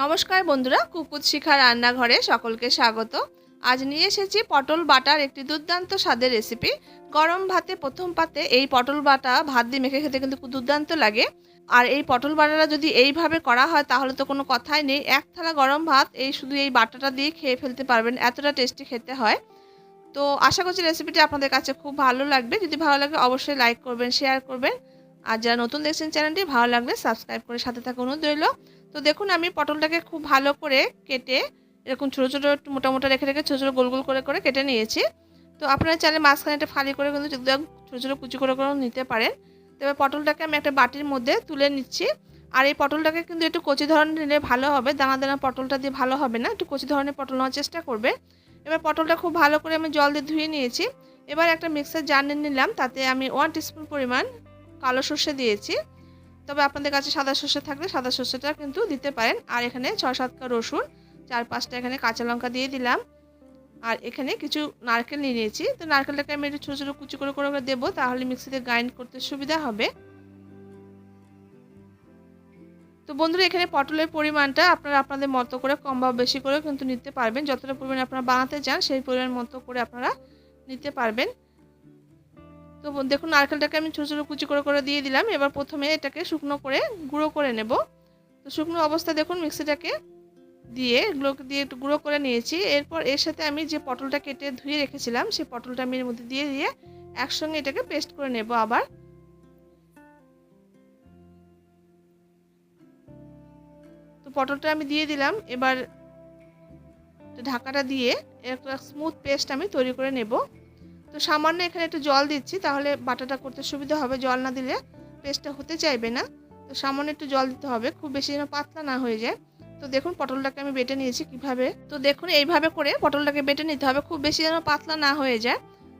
নমস্কার বন্ধুরা কুকুত শিখা রান্নাঘরে সকলকে স্বাগত। আজ নিয়ে এসেছি পটল বাটার একটি দুর্দান্ত স্বাদের রেসিপি গরম ভাতে প্রথম পাতে এই পটল বাটা ভাত দিয়ে মেখে খেতে কিন্তু দুর্দান্ত লাগে। আর এই পটল বাটাটা যদি এইভাবে করা হয়, তাহলে তো কোনো কথাই নেই। এক থালা গরম ভাত, এই শুধু এই বাটাটা দিয়ে খেয়ে ফেলতে পারবেন, এতটা টেস্টি খেতে হয়। তো আশা করছি রেসিপিটি আপনাদের কাছে খুব ভালো লাগবে। যদি ভালো লাগে, অবশ্যই লাইক করবেন শেয়ার করবেন। আর যারা নতুন দেখছেন চ্যানেলটি ভালো লাগলে সাবস্ক্রাইব করে সাথে থাকা অনুরোধ রইল তো দেখুন, আমি পটলটাকে খুব ভালো করে কেটে এরকম ছোটো ছোটো, একটু মোটা মোটা রেখে রেখে ছোটো ছোটো, গোল গোল করে করে কেটে নিয়েছি। তো আপনারা চাইলে মাঝখানে একটা ফালি করে কিন্তু একদম ছোটো ছোটো, কুচি করে করেও নিতে পারেন। তো এবার পটলটাকে আমি একটা বাটির মধ্যে তুলে নিচ্ছি। আর এই পটলটাকে কিন্তু একটু কচি ধরনের নিলে ভালো হবে। দানা দানা পটলটা দিয়ে ভালো হবে না। একটু কচি ধরনের পটল নেওয়ার চেষ্টা করবে। এবার পটলটা খুব ভালো করে আমি জল দিয়ে ধুয়ে নিয়েছি। এবার একটা মিক্সার জার নিলাম। তাতে আমি ওয়ান টিস্পুন পরিমাণ কালো সর্ষে দিয়েছি। তবে আপনাদের কাছে সাদা সর্ষে থাকলে সাদা সর্ষেটা কিন্তু দিতে পারেন। আর এখানে ছয় সাতটা রসুন, চার পাঁচটা এখানে কাঁচা লঙ্কা দিয়ে দিলাম। আর এখানে কিছু নারকেল নিয়ে নিয়েছি। তো নারকেলটাকে আমি একটু ছোটো ছোটো কুচি করে করে দেবো, তাহলে মিক্সিতে গ্রাইন্ড করতে সুবিধা হবে। তো বন্ধুরা, এখানে পটলের পরিমাণটা আপনারা আপনাদের মতো করে কম বা বেশি করে কিন্তু নিতে পারবেন। যতটা পরিমাণে আপনারা বানাতে চান, সেই পরিমাণ মতো করে আপনারা নিতে পারবেন। তো দেখুন, নারকেলটাকে আমি ছোটো ছোটো কুচি করে করে দিয়ে দিলাম। এবার প্রথমে এটাকে শুকনো করে গুঁড়ো করে নেব। তো শুকনো অবস্থা দেখুন, মিক্সিটাকে দিয়ে এগুলোকে দিয়ে একটু গুঁড়ো করে নিয়েছি। এরপর এর সাথে আমি যে পটলটা কেটে ধুয়ে রেখেছিলাম সেই পটলটা আমি এর মধ্যে দিয়ে দিয়ে একসঙ্গে এটাকে পেস্ট করে নেব আবার। তো পটলটা আমি দিয়ে দিলাম। এবার ঢাকাটা দিয়ে একটা স্মুথ পেস্ট আমি তৈরি করে নেব। তো সামান্য এখানে একটু জল দিচ্ছি, তাহলে বাটাটা করতে সুবিধা হবে। জল না দিলে পেস্টটা হতে চাইবে না। তো সামান্য একটু জল দিতে হবে, খুব বেশি যেন পাতলা না হয়ে যায়। তো দেখুন পটলটাকে আমি বেটে নিয়েছি কীভাবে। তো দেখুন এইভাবে করে পটলটাকে বেটে নিতে হবে, খুব বেশি যেন পাতলা না হয়ে যায়।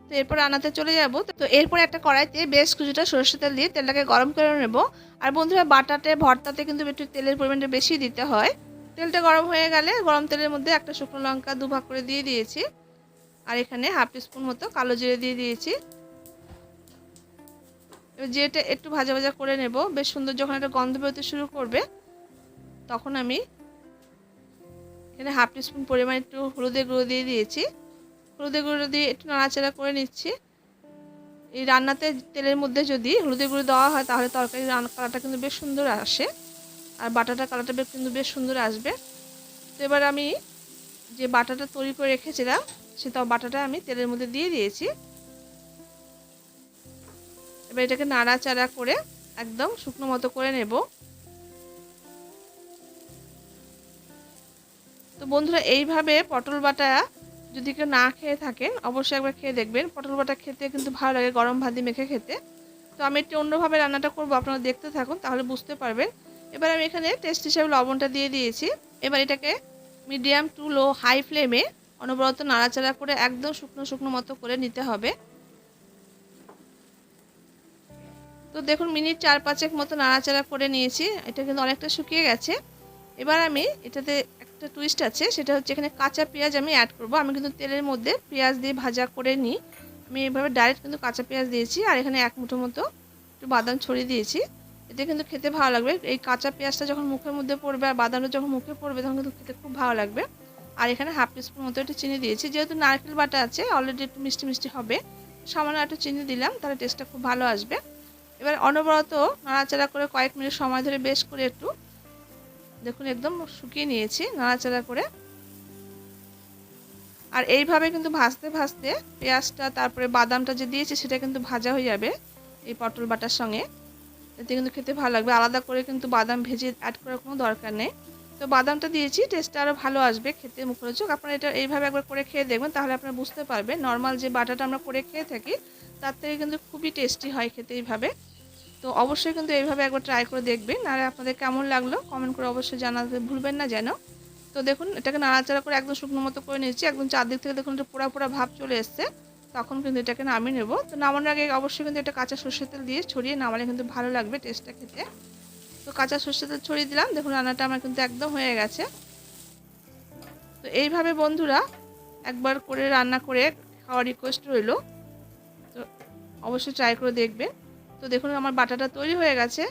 তো এরপর আনাতে চলে যাব। তো এরপর একটা কড়াইতে বেশ কিছুটা সরষে তেল দিয়ে তেলটাকে গরম করে নেব। আর বন্ধুরা, বাটাতে, ভর্তাতে কিন্তু একটু তেলের পরিমাণটা বেশি দিতে হয়। তেলটা গরম হয়ে গেলে গরম তেলের মধ্যে একটা শুকনো লঙ্কা দুভাগ করে দিয়ে দিয়েছি। আর এখানে হাফ স্পুন মতো কালো জিরে দিয়ে দিয়েছি। এবার জিরেটা একটু ভাজা ভাজা করে নেব। বেশ সুন্দর যখন একটা গন্ধ বেরোতে শুরু করবে, তখন আমি এখানে হাফ স্পুন পরিমাণ একটু হলুদের গুঁড়ো দিয়ে দিয়েছি। হলুদের গুঁড়ো দিয়ে একটু নাড়াচাড়া করে নিচ্ছি। এই রান্নাতে তেলের মধ্যে যদি হলুদের গুঁড়ো দেওয়া হয়, তাহলে তরকারি কালারটা কিন্তু বেশ সুন্দর আসে। আর বাটাটা কালারটা কিন্তু বেশ সুন্দর আসবে। তো এবার আমি যে বাটাটা তৈরি করে রেখেছিলাম সেটা বাটাটা আমি তেলের মধ্যে দিয়ে দিয়েছি। এবার এটাকে নাড়াচাড়া করে একদম শুকনো মতো করে নেব। তো বন্ধুরা, এইভাবে পটল বাটা যদি কেউ না খেয়ে থাকেন, অবশ্যই একবার খেয়ে দেখবেন। পটল বাটা খেতে কিন্তু ভালো লাগে গরম ভাতি মেখে খেতে। তো আমি একটু অন্যভাবে রান্নাটা করব, আপনারা দেখতে থাকুন, তাহলে বুঝতে পারবেন। এবার আমি এখানে টেস্ট হিসাবে লবণটা দিয়ে দিয়েছি। এবার এটাকে মিডিয়াম টু লো হাই ফ্লেমে অনবরত নাড়াচাড়া করে একদম শুকনো শুকনো মতো করে নিতে হবে। তো দেখুন, মিনিট চার পাঁচেক মতো নাড়াচাড়া করে নিয়েছি। এটা কিন্তু অনেকটা শুকিয়ে গেছে। এবার আমি এটাতে একটা টুইস্ট আছে, সেটা হচ্ছে এখানে কাঁচা পেঁয়াজ আমি অ্যাড করব। আমি কিন্তু তেলের মধ্যে পেঁয়াজ দিয়ে ভাজা করে নিই। আমি এভাবে ডাইরেক্ট কিন্তু কাঁচা পেঁয়াজ দিয়েছি আর এখানে এক মুঠো মতো একটু বাদাম ছড়িয়ে দিয়েছি। এতে কিন্তু খেতে ভালো লাগবে। এই কাঁচা পেঁয়াজটা যখন মুখের মধ্যে পড়বে আর বাদামটা যখন মুখে পড়বে, তখন কিন্তু খেতে খুব ভালো লাগবে। আর এখানে হাফ টিস্পুন মতো একটু চিনি দিয়েছি। যেহেতু নারকেল বাটা আছে অলরেডি একটু মিষ্টি মিষ্টি হবে। সামান্য একটু চিনি দিলাম, তাহলে টেস্টটা খুব ভালো আসবে। এবার অনবরত নাড়াচাড়া করে কয়েক মিনিট সময় ধরে বেশ করে একটু, দেখুন একদম শুকিয়ে নিয়েছি, নাড়াচাড়া করে। আর এইভাবে কিন্তু ভাজতে ভাজতে পেঁয়াজটা, তারপরে বাদামটা যে দিয়েছি, সেটা কিন্তু ভাজা হয়ে যাবে এই পটল বাটার সঙ্গে। এতে কিন্তু খেতে ভালো লাগবে। আলাদা করে কিন্তু বাদাম ভেজে অ্যাড করার কোনো দরকার নেই। তো বাদামটা দিয়েছি টেস্টটা আরও ভালো আসবে খেতে, মুখরোচক। আপনারা এটা এইভাবে একবার করে খেয়ে দেখবেন, তাহলে আপনারা বুঝতে পারবেন। নর্মাল যে বাটাটা আমরা করে খেয়ে থাকি, তার থেকে কিন্তু খুবই টেস্টি হয় খেতে এইভাবে। তো অবশ্যই কিন্তু এইভাবে একবার ট্রাই করে দেখবেন। আর আপনাদের কেমন লাগল কমেন্ট করে অবশ্যই জানাতে ভুলবেন না যেন। তো দেখুন, এটাকে নাড়াচাড়া করে একদম শুকনো মতো করে নিয়েছি। একদম চারদিক থেকে দেখুন একটা পোড়া পোড়া ভাব চলে এসছে। তখন কিন্তু এটাকে নামিয়ে নেব। তো নামানোর আগে অবশ্যই কিন্তু এটা কাঁচা সর্ষের তেল দিয়ে ছড়িয়ে নামালে কিন্তু ভালো লাগবে টেস্টটা খেতে। তো কাঁচা সর্ষের তেল ছড়িয়ে দিলাম। দেখুন, রান্নাটা আমার কিন্তু একদম হয়ে গেছে। তো এইভাবে বন্ধুরা একবার করে রান্না করে খাওয়ার রিকোয়েস্ট রইল। তো অবশ্যই ট্রাই করে দেখবেন তো দেখুন, আমার বাটাটা তৈরি হয়ে গেছে।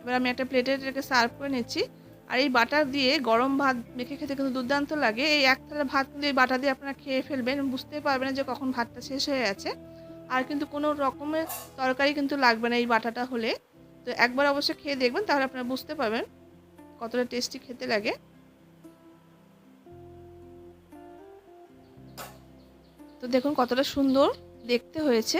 এবার আমি একটা প্লেটে এটাকে সার্ভ করে নিচ্ছি। আর এই বাটার দিয়ে গরম ভাত মেখে খেতে কিন্তু দুর্দান্ত লাগে। এই এক থালা ভাত কিন্তু এই বাটা দিয়ে আপনারা খেয়ে ফেলবেন। বুঝতে পারবেন যে কখন ভাতটা শেষ হয়ে গেছে। আর কিন্তু কোনো রকমের তরকারি কিন্তু লাগবে না এই বাটাটা হলে। তো একবার অবশ্যই খেয়ে দেখবেন, তাহলে আপনারা বুঝতে পারবেন কতটা টেস্টি খেতে লাগে। তো দেখুন কতটা সুন্দর দেখতে হয়েছে।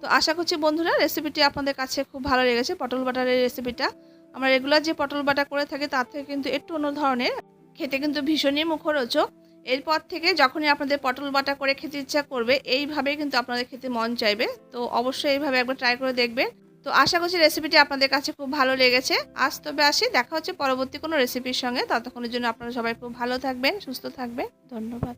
তো আশা করছি বন্ধুরা রেসিপিটি আপনাদের কাছে খুব ভালো লেগেছে, পটল বাটারের রেসিপিটা আমরা রেগুলার যে পটল বাটা করে থাকি, তার থেকে কিন্তু একটু অন্য ধরনের, খেতে কিন্তু ভীষণই মুখরোচক। এরপর থেকে যখনই আপনাদের পটল বাটা করে খেতে ইচ্ছা করবে, এইভাবেই কিন্তু আপনাদের খেতে মন চাইবে। তো অবশ্যই এইভাবে একবার ট্রাই করে দেখবেন। তো আশা করছি রেসিপিটি আপনাদের কাছে খুব ভালো লেগেছে। আজ তবে আসি, দেখা হচ্ছে পরবর্তী কোনো রেসিপির সঙ্গে। ততক্ষণের জন্য আপনারা সবাই খুব ভালো থাকবেন, সুস্থ থাকবেন। ধন্যবাদ।